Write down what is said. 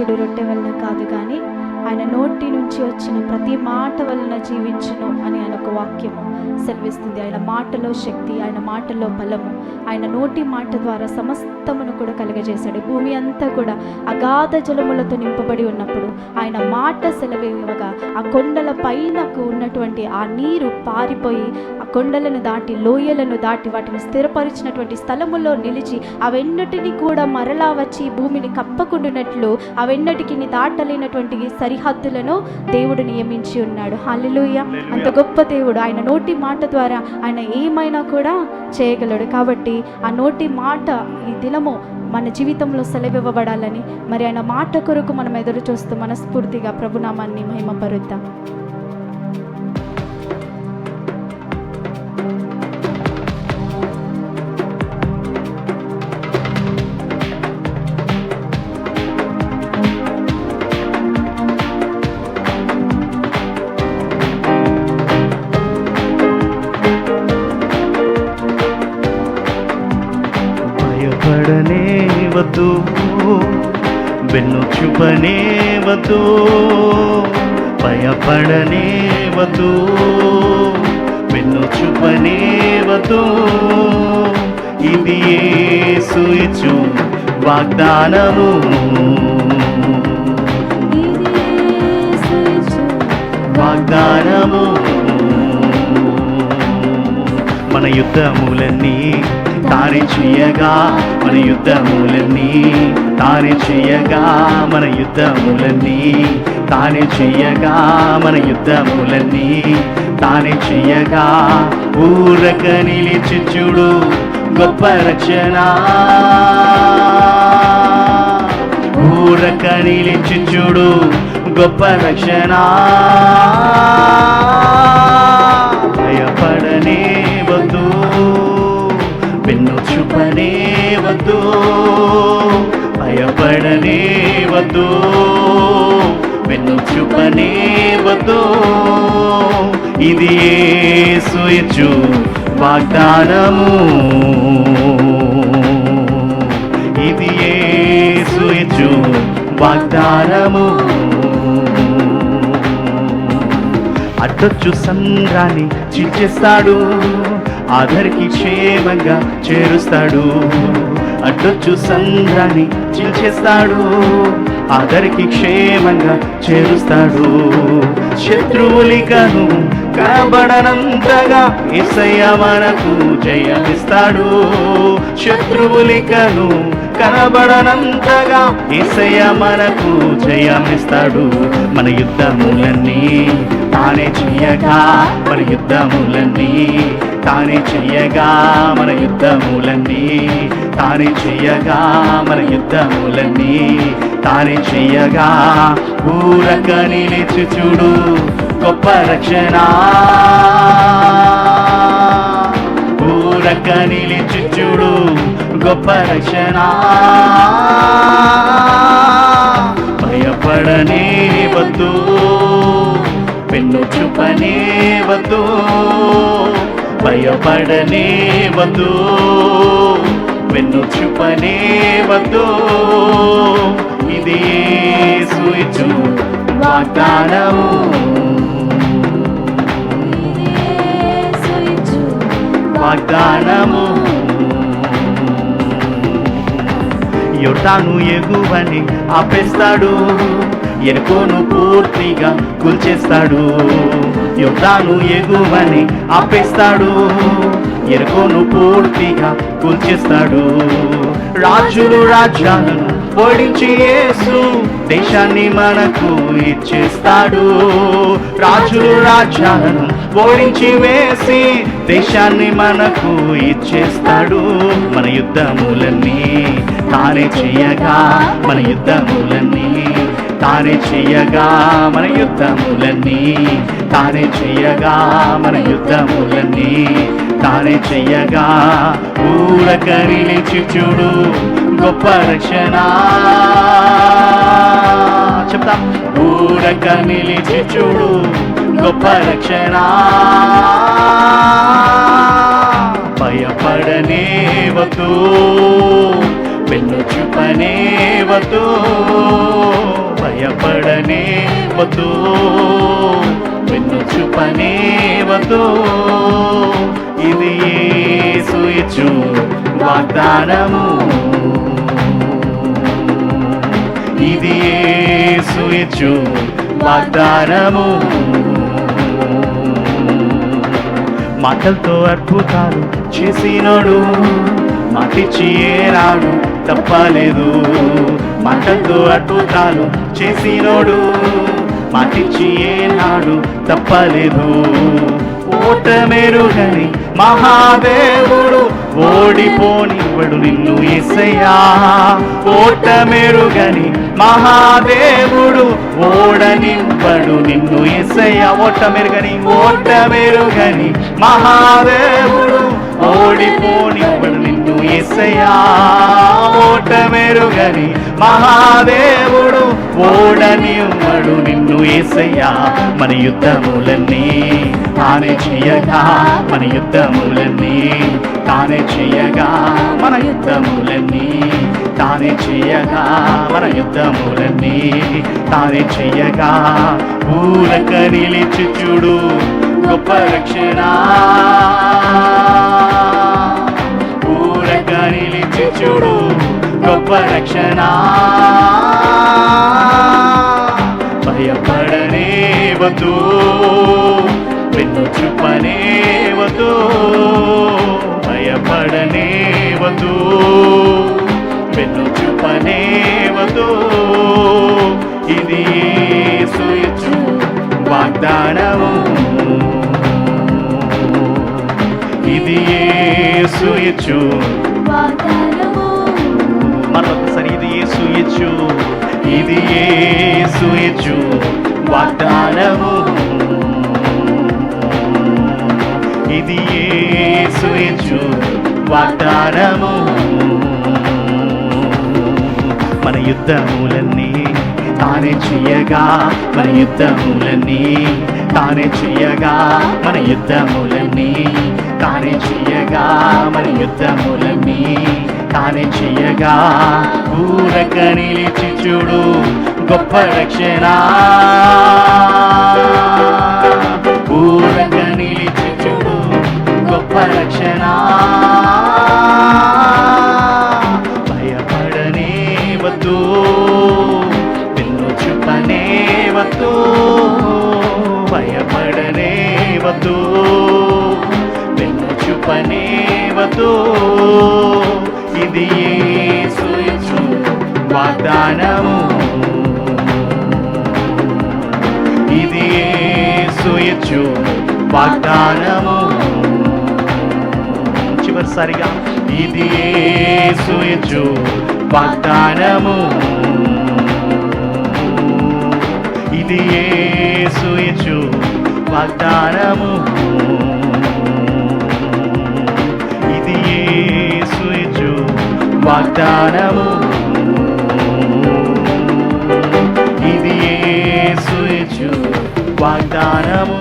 చెడు రొట్టె వలన కాదు కానీ ఆయన నోటి నుంచి వచ్చిన ప్రతి మాట వలన జీవించును అని ఆయన ఒక వాక్యము సెలవిస్తుంది. ఆయన మాటలో శక్తి ఆయన మాటలో బలము ఆయన నోటి మాట ద్వారా సమస్తమును కూడా కలుగజేశాడు. భూమి అంతా కూడా అగాధ జలములతో నింపబడి ఉన్నప్పుడు ఆయన మాట సెలవివ్వగా ఆ కొండల పైనకు ఉన్నటువంటి ఆ నీరు పారిపోయి ఆ కొండలను దాటి లోయలను దాటి వాటిని స్థిరపరిచినటువంటి స్థలములో నిలిచి అవెన్నటిని కూడా మరలా వచ్చి భూమిని కప్పకుండునట్లు అవెన్నటికి దాటలేనటువంటి సరి సరిహద్దులను దేవుడు నియమించి ఉన్నాడు. హల్లెలూయ. అంత గొప్ప దేవుడు. ఆయన నోటి మాట ద్వారా ఆయన ఏమైనా కూడా చేయగలడు. కాబట్టి ఆ నోటి మాట ఈ దినము మన జీవితంలో సెలవివ్వబడాలని మరి ఆయన మాట కొరకు మనం ఎదురు చూస్తూ మనస్ఫూర్తిగా ప్రభునామాన్ని మహిమపరుద్దాం. వద్దు వెన్ను చూపనే వద్దు భయపడనే వద్దు వెన్ను చూపనే వద్దు ఇది యేసు ఇచ్చు వాగ్దానము. వాగ్దానము. మన యుద్ధములన్నీ తానే చేయగా మన యుద్ధములన్నీ తానే చేయగా మన యుద్ధములన్నీ తానే చేయగా మన యుద్ధములన్నీ తానే చేయగా ఊరక నిలిచి చూడు గొప్ప రక్షణ. ఊరక నిలిచి చూడు గొప్ప రక్షణ. వద్దు వెన్ను చూపనే వద్దు. ఇది యేసు వాగ్దానము. ఇది యేసు వాగ్దానము. అడ్డొచ్చు సంద్రాన్ని చిల్చేస్తాడు ఆధరికి క్షేమంగా చేరుస్తాడు. అడ్డొచ్చు సంద్రాన్ని చించేస్తాడు. అందరికి క్షేమంగా చేరుస్తాడు. శత్రువులికను కనబడనంతగా ఇసయ్య మనకు జయమిస్తాడు. శత్రువులికను కనబడనంతగా ఇసయ్య మనకు జయమిస్తాడు. మన యుద్ధములన్నీ తానే చెయ్యగా మన యుద్ధములన్నీ తానే చెయ్యగా మన యుద్ధములన్నీ. తానే చెయ్యగా మన యుద్ధములన్నీ. తానే చెయ్యగా ఊరక నిలిచి చూడు గొప్ప రక్షణ. ఊరక నిలిచి చూడు గొప్ప రక్షణ. భయపడనే వద్దు. వెన్ను చూపనే వద్దు. ఇది సూచు వాగ్దానము. వాగ్దానము. యొటాను ఎగువని ఆపేస్తాడు. ఎరుకోను పూర్తిగా కూల్చేస్తాడు. యుద్ధాలు ఎగువని ఆపేస్తాడు. ఎరుకును పూర్తిగా కూల్చేస్తాడు. రాజులు రాజ్యాలను ఓడించి యేసు దేశాన్ని మనకు ఇచ్చేస్తాడు. రాజులు రాజ్యాలను ఓడించి వేసి దేశాన్ని మనకు ఇచ్చేస్తాడు. మన యుద్ధములన్నీ తానే చేయగా మన యుద్ధములన్నీ తానే చెయ్యగా మన యుద్ధములన్నీ. తానే చెయ్యగా మన యుద్ధములన్నీ. తానే చెయ్యగా ఊరకరి లేచి చూడు గొప్ప రక్షణ. చెప్తా ఊరక నిలిచి చూడు గొప్ప రక్షణ. యేసు వాగ్దానము. ఇది యేసు వాగ్దానము. మాటలతో అద్భుతాలు చేసినోడు మాటిచ్చి ఏనాడు తప్పలేదు. మాటలతో అద్భుతాలు చేసినోడు మాటిచ్చి ఏనాడు తప్పలేదు. ఓటమెరుగని మహాదేవుడు ఓడిపోనివ్వడు నిన్ను ఎసయ్యా ఓటమెరుగని మహాదేవుడు ఓడనివ్వడు నిన్ను ఎసయ్యా ఓటమెరుగని ఓటమెరుగని మహాదేవుడు ఓడిపోనివ్వడు నిన్ను ఎసయ్యా ఓటమెరుగని మహాదేవుడు ఓడనివ్వడు నిన్ను ఏసయ్యా. మన యుద్ధములన్నీ తానే చేయగా మన యుద్ధములన్నీ తానే చేయగా మన యుద్ధములన్నీ. తానే చేయగా మన యుద్ధములన్నీ. తానే చేయగా ఊరక నిలిచి చూడు గొప్ప రక్షణ. ఊరక నిలిచి చూడు గొప్ప రక్షణ. భయపడనే వద్దు వెన్ను వెన్ను చూపనే వద్దు ఇది ఇచ్చు వాగ్దానము. ఇది వాగ్దానము. మరొకసారి ఇది యేసు ఇచ్చు. ఇది యేసు ఇచ్చు వాగ్దానము. ఇది యేసు ఇచ్చు వాగ్దానము. మన యుద్ధములన్నీ తానే చెయ్యగా మన యుద్ధములన్నీ తానే చెయ్యగా మన యుద్ధములన్నీ తానే చెయ్యగా మన యుద్ధములన్నీ తానే చెయ్యగా ఊరక నిలిచి చూడు గొప్ప రక్షణ. ఊరక నిలిచి చూడు గొప్ప రక్షణ. జ్ఞానము. ఇది యేసు వాగ్దానము. చివరిసారిగా ఇది యేసు వాగ్దానము. ఇది యేసు వాగ్దానము. ఇది యేసు వాగ్దానము. ఇది యేసు ఇచ్చు వాగ్దానము